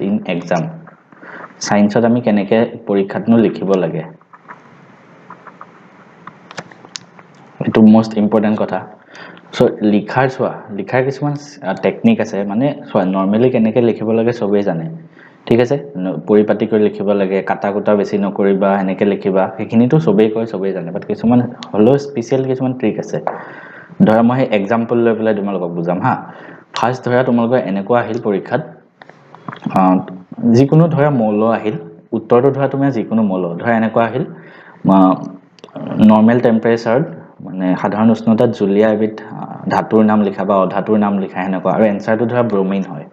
In exam ছায়েন্সত আমি কেনেকৈ পৰীক্ষাতনো লিখিব লাগে? এইটো মষ্ট ইম্পৰ্টেণ্ট কথা। চ' লিখাৰ চোৱা লিখাৰ কিছুমান টেকনিক আছে। মানে চোৱা নৰ্মেলি কেনেকৈ লিখিব লাগে চবেই জানে। ঠিক আছে? পৰিপাটি কৰি লিখিব লাগে কাটা কুটা বেছি নকৰিবা সেনেকৈ লিখিবা। সেইখিনিতো চবেই কয় চবেই জানে। বাট কিছুমান হ'লেও স্পেচিয়েল কিছুমান ট্ৰিক আছে। ধৰা মই সেই এক্সাম্পল লৈ পেলাই তোমালোকক বুজাম হা। ফাৰ্ষ্ট ধৰা তোমালোকৰ এনেকুৱা আহিল পৰীক্ষাত। যিকোনো ধৰা মৌল আহিল উত্তৰটো ধৰা তুমি যিকোনো মৌল ধৰা এনেকুৱা আহিল নৰ্মেল টেম্পাৰেচাৰত মানে সাধাৰণ উষ্ণতাত জুলীয়া এবিধ ধাতুৰ নাম লিখা বা অধাতুৰ নাম লিখা সেনেকুৱা আৰু এনচাৰটো ধৰা ব্ৰমিন হয়।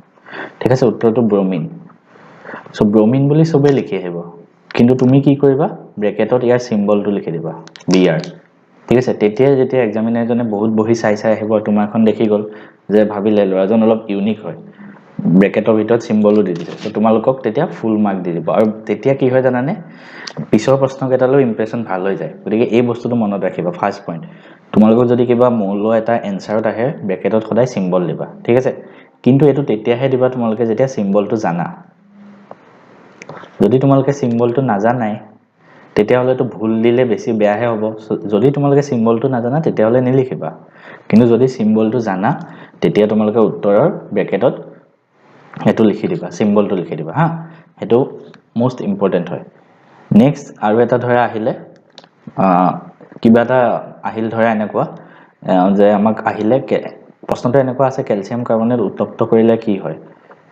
ঠিক আছে উত্তৰটো ব্ৰমিন চ' ব্ৰমিন বুলি চবেই লিখি আহিব। কিন্তু তুমি কি কৰিবা? ব্ৰেকেটত ইয়াৰ চিম্বলটো লিখি দিবা বি আৰ ঠিক আছে তেতিয়াই যেতিয়া এক্সামিনাৰজনে বহুত বহি চাই চাই আহিব তোমাৰখন দেখি গ'ল যে ভাবিলে ল'ৰাজন অলপ ইউনিক হয়। ব্ৰেকেটৰ ভিতৰত চিম্বলো দি দিছে। ত' তোমালোকক তেতিয়া ফুল মাৰ্ক দি দিব। আৰু তেতিয়া কি হয় জানানে? পিছৰ প্ৰশ্নকেইটালৈও ইম্প্ৰেশ্যন ভাল হৈ যায়। গতিকে এই বস্তুটো মনত ৰাখিবা ফাৰ্ষ্ট পইণ্ট তোমালোকক যদি কিবা মৌল এটা এনচাৰত আহে ব্ৰেকেটত সদায় চিম্বল দিবা। ঠিক আছে? কিন্তু এইটো তেতিয়াহে দিবা তোমালোকে যেতিয়া চিম্বলটো জানা। যদি তোমালোকে চিম্বলটো নাজানাই তেতিয়াহ'লেতো ভুল দিলে বেছি বেয়াহে হ'ব। চ- যদি তোমালোকে চিম্বলটো নাজানা তেতিয়াহ'লে নিলিখিবা। কিন্তু যদি চিম্বলটো জানা তেতিয়া তোমালোকে উত্তৰৰ ব্ৰেকেটত সেইটো লিখি দিবা চিম্বলটো লিখি দিবা হা? সেইটো মষ্ট ইম্পৰ্টেণ্ট হয়। নেক্সট আৰু এটা ধৰা আহিলে আহ, কিবা এটা আহিল ধৰা এনেকুৱা যে আমাক আহিলে প্ৰশ্নটো এনেকুৱা আছে কেলছিয়াম কাৰ্বনেট উত্তপ্ত কৰিলে কি হয়?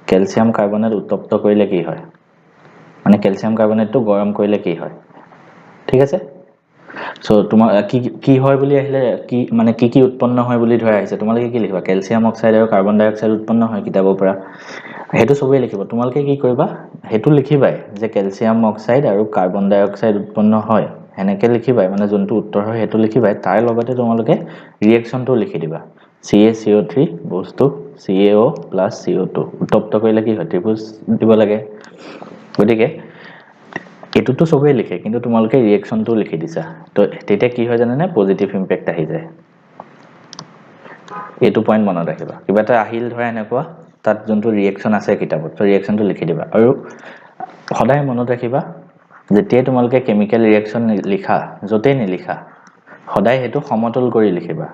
কেলছিয়াম কাৰ্বনেট উত্তপ্ত কৰিলে কি হয়? মানে কেলছিয়াম কাৰ্বনেটটো গৰম কৰিলে কি হয়? ঠিক আছে? চ' তোমাৰ কি কি হয় বুলি আহিলে কি মানে কি কি উৎপন্ন হয় বুলি ধৰা আহিছে তোমালোকে কি লিখিবা? কেলছিয়াম অক্সাইড আৰু কাৰ্বন ডাই অক্সাইড উৎপন্ন হয় কিতাপৰ পৰা। সেইটো চবেই লিখিব। তোমালোকে কি কৰিবা? সেইটো লিখিবাই যে কেলছিয়াম অক্সাইড আৰু কাৰ্বন ডাই অক্সাইড উৎপন্ন হয় সেনেকৈ লিখিবাই। মানে যোনটো উত্তৰ হয় সেইটো লিখিবাই। তাৰ লগতে তোমালোকে ৰিয়েকশ্যনটো লিখি দিবা। C A C O' three বস্তু C A O' plus C O' two উত্তপ্ত কৰিলে কি হয়? ত্ৰিভুজ দিব লাগে। গতিকে এইটোতো চবেই লিখে কিন্তু তোমালোকে ৰিয়েকশ্যনটো লিখি দিছা। তো তেতিয়া কি হয় জানানে? পজিটিভ ইম্পেক্ট আহি যায়। এইটো পইণ্ট মনত ৰাখিবা। কিবা এটা আহিল ধৰা এনেকুৱা। তাত যোনটো ৰিয়েকশ্যন আছে কিতাপত তো ৰিয়েকশ্যনটো লিখি দিবা। আৰু সদায় মনত ৰাখিবা যেতিয়াই তোমালোকে কেমিকেল ৰিয়েকশ্যন লিখা য'তেই নিলিখা সদায় সেইটো সমতল কৰি লিখিবা।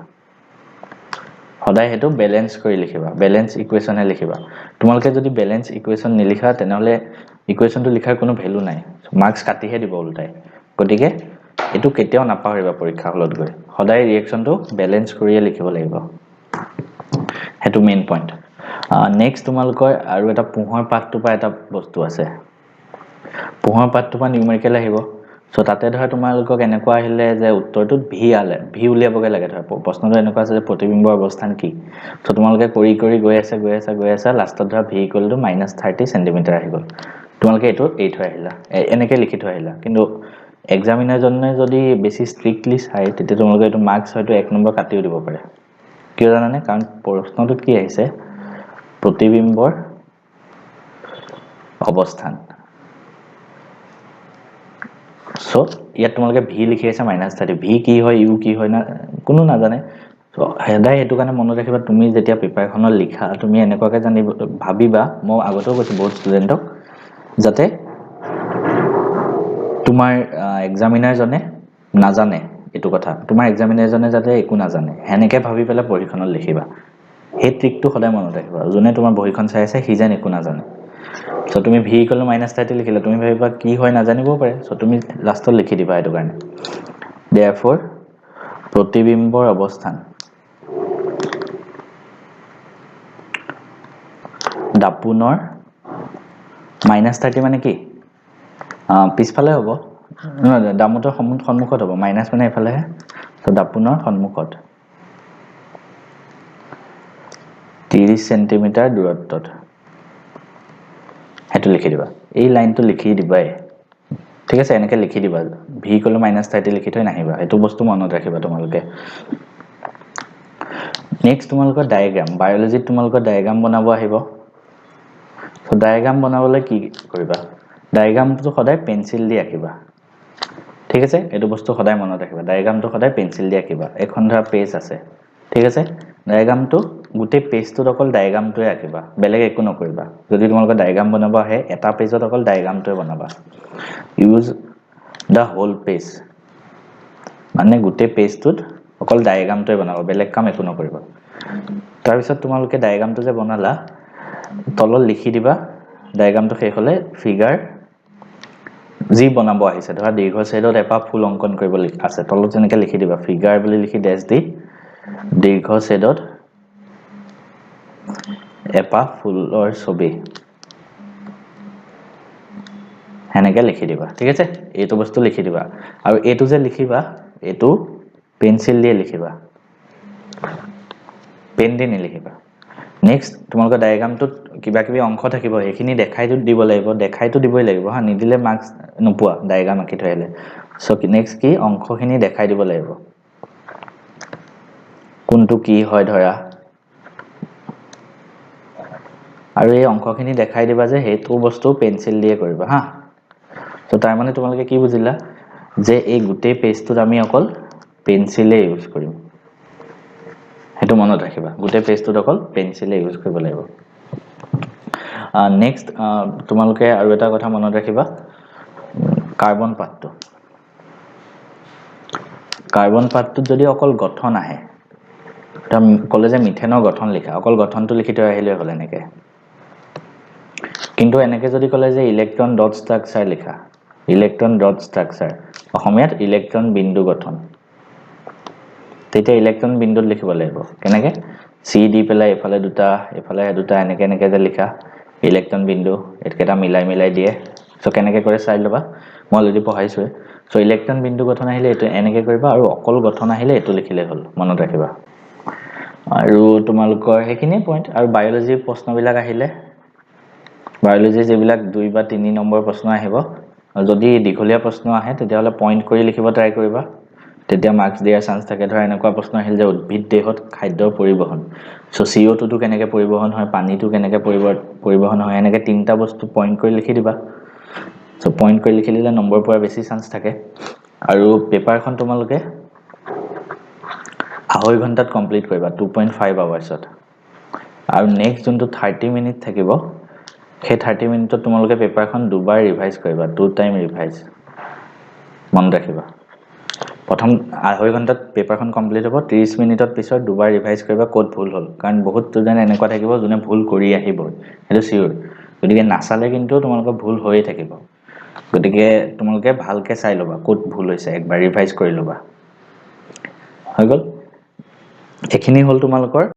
সদায় সেইটো বেলেঞ্চ কৰি লিখিবা বেলেঞ্চ ইকুৱেশ্যনহে লিখিবা। তোমালোকে যদি বেলেঞ্চ ইকুৱেশ্যন নিলিখা তেনেহ'লে ইকুৱেশ্যনটো লিখাৰ কোনো ভেলু নাই। মাৰ্কছ কাটিহে দিব ওলটাই গতিকে এইটো কেতিয়াও নাপাহৰিবা পৰীক্ষা হলত গৈ। সদায় ৰিয়েকশ্যনটো বেলেঞ্চ কৰিয়ে লিখিব লাগিব। সেইটো মেইন পইণ্ট নেক্সট তোমালোকৰ আৰু এটা পোহৰ পাঠটোৰ পৰা এটা বস্তু আছে। পোহৰ পাঠটোৰ পৰা নিউমেৰিকেল আহিব। চ' তাতে ধৰা তোমালোকক এনেকুৱা আহিলে যে উত্তৰটোত ভি আলে ভি উলিয়াবগৈ লাগে ধৰা। প্ৰশ্নটো এনেকুৱা আছে যে প্ৰতিবিম্বৰ অৱস্থান কি? চ' তোমালোকে কৰি কৰি গৈ আছে গৈ আছে গৈ আছে লাষ্টত ধৰা ভি ইকুৱেলটো মাইনাছ থাৰ্টি চেণ্টিমিটাৰ আহি গ'ল। তোমালোকে এইটো এৰি থৈ আহিলা। এনেকৈ লিখি থৈ আহিলা। কিন্তু এক্সামিনাৰজনে যদি বেছি ষ্ট্ৰিক্টলি চায় তেতিয়া তোমালোকে এইটো মাৰ্কছ হয়তো এক নম্বৰ কাটিও দিব পাৰে। কিয় জানানে? কাৰণ প্ৰশ্নটোত কি আহিছে? প্ৰতিবিম্বৰ অৱস্থান। চ' ইয়াত তোমালোকে ভি লিখি আছে মাইনাছ থাৰ্টি ভি কি হয় ইউ কি হয় না কোনো নাজানে। চ' সদায় সেইটো কাৰণে মনত ৰাখিবা তুমি যেতিয়া পেপাৰখনত লিখা তুমি এনেকুৱাকৈ জানিব ভাবিবা মই আগতেও কৈছোঁ বহুত ষ্টুডেণ্টক যাতে তোমাৰ এক্সামিনাৰজনে নাজানে এইটো কথা। তোমাৰ এক্সামিনাৰজনে যাতে একো নাজানে। সেনেকৈ ভাবি পেলাই বহীখনত লিখিবা। সেই ট্ৰিকটো সদায় মনত ৰাখিবা। যোনে তোমাৰ বহীখন চাই আছে সি যেন একো নাজানে। চ' তুমি ভি ইকুৱেল মাইনাছ থাৰ্টি লিখিলা তুমি ভাবিবা কি হয় নাজানিবও পাৰে। চ' তুমি লাষ্টত লিখি দিবা সেইটো কাৰণে। দেয়াৰ ফ'ৰ প্ৰতিবিম্বৰ অৱস্থান। দাপোনৰ মাইনাছ থাৰ্টি মানে কি? পিছফালে হ'ব। নহয় দামোতৰ সন্মুখ সন্মুখত হ'ব। মাইনাছ মানে এইফালেহে। ত' দাপোনৰ সন্মুখত। ত্ৰিছ চেণ্টিমিটাৰ দূৰত্বত। সেইটো লিখি দিবা। এই লাইনটো লিখি দিবাই। ঠিক আছে এনেকৈ লিখি দিবা। ভি ক'লে মাইনাছ থাৰ্টি লিখি থৈ নাহিবা। সেইটো বস্তু মনত ৰাখিবা তোমালোকে। নেক্সট তোমালোকৰ ডায়েগ্ৰাম বায়'লজিত তোমালোকৰ ডায়েগ্ৰাম বনাব আহিব। চ' ডায়েগ্ৰাম বনাবলৈ কি কৰিবা? ডায়েগ্ৰামটো সদায় পেঞ্চিল দি আঁকিবা। ঠিক আছে? এইটো বস্তু সদায় মনত ৰাখিবা। ডায়েগ্ৰামটো সদায় পেঞ্চিল দি আঁকিবা। এখন ধৰা পেজ আছে। ঠিক আছে? ডায়েগ্ৰামটো গোটেই পেজটোত অকল ডায়েগ্ৰামটোৱে আঁকিবা বেলেগ একো নকৰিবা। যদি তোমালোকৰ ডায়েগ্ৰাম বনাব আহে এটা পেজত অকল ডায়েগ্ৰামটোৱে বনাবা। ইউজ দ্য হোল পেজ মানে গোটেই পেজটোত অকল ডায়েগ্ৰামটোৱে বনাব বেলেগ কাম একো নকৰিবা। তাৰপিছত তোমালোকে ডায়েগ্ৰামটো যে বনালা তলত লিখি দিবা ডায়েগ্ৰামটো শেষ হ'লে ফিগাৰ যি বনাব আহিছে ধৰা দীৰ্ঘ ছেদত এপাহ ফুল অংকন কৰিব আছে তলত তেনেকৈ লিখি দিবা ফিগাৰ বুলি লিখি ডেছ দি দীৰ্ঘ ছেদত এপাহ ফুলৰ ছবি। সেনেকৈ লিখি দিবা ঠিক আছে? এইটো বস্তু লিখি দিবা। আৰু এইটো যে লিখিবা এইটো পেঞ্চিল দিয়ে লিখিবা। পেন দি নিলিখিবা। নেক্সট তোমালোকৰ ডায়েগ্ৰামটোত কিবা কিবি অংশ থাকিব সেইখিনি দেখাইতো দিব লাগিব দেখাইতো দিবই লাগিব হা? নিদিলে মাৰ্কছ নোপোৱা ডায়েগ্ৰাম আঁকি থৈ আহিলে। চ' নেক্সট কি? অংশখিনি দেখাই দিব লাগিব। কোনটো কি হয় ধৰা? আৰু এই অংশখিনি দেখাই দিবা যে সেইটো বস্তু পেঞ্চিল দিয়ে কৰিবা হা? ত' তাৰমানে তোমালোকে কি বুজিলা? যে এই গোটেই পেজটোত আমি অকল পেঞ্চিলে ইউজ কৰিম। সেইটো মনত ৰাখিবা। গোটেই পেজটোত অকল পেঞ্চিলে ইউজ কৰিব লাগিব। নেক্সট তোমালোকে আৰু এটা কথা মনত ৰাখিবা। কাৰ্বন পাতটো। কাৰ্বন পাতটোত যদি অকল গঠন আহে ক'লে যে মিথেনৰ গঠন লিখা অকল গঠনটো লিখি থৈ আহিলে হ'ল এনেকৈ। কিন্তু এনেকৈ যদি ক'লে যে ইলেক্ট্ৰন ডট ষ্ট্ৰাকচাৰ লিখা ইলেক্ট্ৰন ডট ষ্ট্ৰাকচাৰ অসমীয়াত ইলেক্ট্ৰন বিন্দু গঠন। তেতিয়া ইলেক্ট্ৰন বিন্দুত লিখিব লাগিব। কেনেকৈ? চি দি পেলাই এইফালে দুটা এইফালে দুটা এনেকৈ এনেকৈ যে লিখা ইলেক্ট্ৰন বিন্দু এইকেইটা মিলাই মিলাই দিয়ে। চ' কেনেকৈ কৰে চাই ল'বা? মই অলৰেডি পঢ়াইছোৱে। চ' ইলেক্ট্ৰন বিন্দু গঠন আহিলে এইটো এনেকৈ কৰিবা আৰু অকল গঠন আহিলে এইটো লিখিলে হ'ল মনত ৰাখিবা। আৰু তোমালোকৰ সেইখিনিয়ে পইণ্ট আৰু বায়'লজিৰ প্ৰশ্নবিলাক আহিলে। বায়'লজিৰ যিবিলাক দুই বা তিনি নম্বৰ প্ৰশ্ন আহিব যদি দীঘলীয়া প্ৰশ্ন আহে তেতিয়াহ'লে পইণ্ট কৰি লিখিব ট্ৰাই কৰিবা। তেতিয়া মাৰ্কছ দিয়াৰ চান্স থাকে। ধৰা এনেকুৱা প্ৰশ্ন আহিল যে উদ্ভিদ দেহত খাদ্যৰ পৰিবহণ চ' চি অ' টুটো কেনেকৈ পৰিবহণ হয় পানীটো কেনেকৈ পৰিব পৰিবহণ হয় এনেকৈ তিনিটা বস্তু পইণ্ট কৰি লিখি দিবা। চ' পইণ্ট কৰি লিখি দিলে নম্বৰ পোৱাৰ বেছি চান্স থাকে। আৰু পেপাৰখন তোমালোকে আঢ়ৈ ঘণ্টাত কমপ্লিট কৰিবা টু পইণ্ট ফাইভ আৱাৰ্ছত আৰু নেক্সট যোনটো থাৰ্টি মিনিট থাকিব সেই থাৰ্টি মিনিটত তোমালোকে পেপাৰখন দুবাৰ ৰিভাইজ কৰিবা টু টাইম ৰিভাইজ মনত ৰাখিবা। প্ৰথম আঢ়ৈ ঘণ্টাত পেপাৰখন কমপ্লিট হ'ব ত্ৰিছ মিনিটত পিছত দুবাৰ ৰিভাইজ কৰিবা ক'ত ভুল হ'ল। কাৰণ বহুত ষ্টুডেণ্ট এনেকুৱা থাকিব যোনে ভুল কৰি আহিব। সেইটো চিয়'ৰ গতিকে নাচালে কিন্তু তোমালোকৰ ভুল হৈয়ে থাকিব। গতিকে তোমালোকে ভালকৈ চাই ল'বা ক'ত ভুল হৈছে একবাৰ ৰিভাইজ কৰি ল'বা। হৈ গ'ল? এইখিনি হ'ল তোমালোকৰ